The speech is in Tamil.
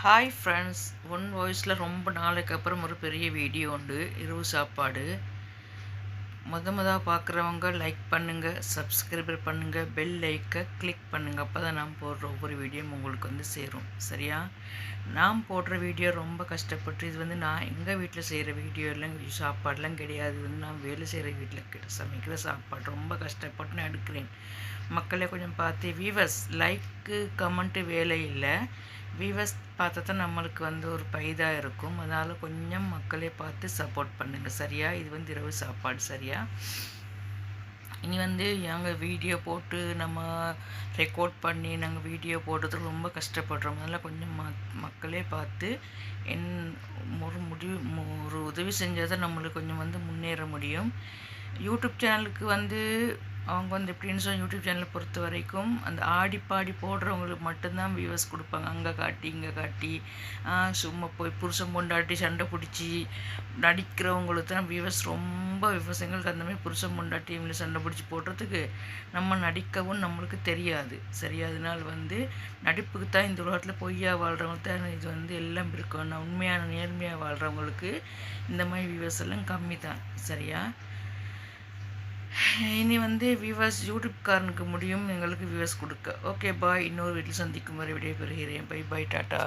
ஹாய் ஃப்ரெண்ட்ஸ் ஒன் வாய்ஸில் ரொம்ப நாளைக்கு அப்புறம் ஒரு பெரிய வீடியோ உண்டு. இரவு சாப்பாடு. முத முத பார்க்குறவங்க லைக் பண்ணுங்கள் சப்ஸ்கிரைபர் பண்ணுங்கள் பெல் லைக்கை கிளிக் பண்ணுங்கள் அப்போ தான் நான் போடுற ஒவ்வொரு வீடியோவும் உங்களுக்கு வந்து சேரும். சரியா? நான் போடுற வீடியோ ரொம்ப கஷ்டப்பட்டு இது வந்து நான் எங்கள் வீட்டில் செய்கிற வீடியோ எல்லாம் சாப்பாடெலாம் கிடையாது. இது வந்து நான் வேலை செய்கிற வீட்டில் சமைக்கிற சாப்பாடு. ரொம்ப கஷ்டப்பட்டு நான் எடுக்கிறேன். மக்களை கொஞ்சம் பார்த்து வீவர்ஸ் லைக் நம்மளுக்கு கமெண்ட்டு வேலை இல்லை. வியூவர்ஸ் பார்த்தா தான் நம்மளுக்கு வந்து ஒரு பைதாக இருக்கும். அதனால் கொஞ்சம் மக்களே பார்த்து சப்போர்ட் பண்ணுங்கள் சரியா? இது வந்து இரவு சாப்பாடு சரியா? இனி வந்து நாங்கள் வீடியோ போட்டு நம்ம ரெக்கார்ட் பண்ணி நாங்கள் வீடியோ போடுறதுக்கு ரொம்ப கஷ்டப்படுறோம். அதனால் கொஞ்சம் மக்களே பார்த்து என் ஒரு முடிவு ஒரு உதவி செஞ்சால் தான் நம்மளுக்கு கொஞ்சம் வந்து முன்னேற முடியும். யூடியூப் சேனலுக்கு வந்து அவங்க வந்து எப்படின்னு சொல்லி யூடியூப் சேனலை பொறுத்த வரைக்கும் அந்த ஆடி பாடி போடுறவங்களுக்கு மட்டும்தான் வியூவர்ஸ் கொடுப்பாங்க. அங்கே காட்டி இங்கே காட்டி சும்மா போய் புருஷன் கொண்டாட்டி சண்டை பிடிச்சி நடிக்கிறவங்களுக்கு தான் வியூவர்ஸ் ரொம்ப வியூவர்ஸ் அந்த மாதிரி புருஷன் கொண்டாட்டி இவங்களை சண்டை பிடிச்சி போடுறதுக்கு நம்ம நடிக்கவும் நம்மளுக்கு தெரியாது. சரி அதனால் வந்து நடிப்புக்கு தான் இந்த உலகத்தில் பொய்யா வாழ்கிறவங்க தான் இது வந்து எல்லாம் இருக்கும் நான் உண்மையான நேர்மையாக வாழ்கிறவங்களுக்கு இந்த மாதிரி வியூவர்ஸ் எல்லாம் கம்மி தான் சரியா? இனி வந்து வியூவர்ஸ் யூடியூப்காரனுக்கு முடியும். எங்களுக்கு வியூவர்ஸ் கொடுக்க. ஓகே பாய் இன்னொரு வீட்டில் சந்திக்கும் வரை விடைபெறுகிறேன். Bye bye tata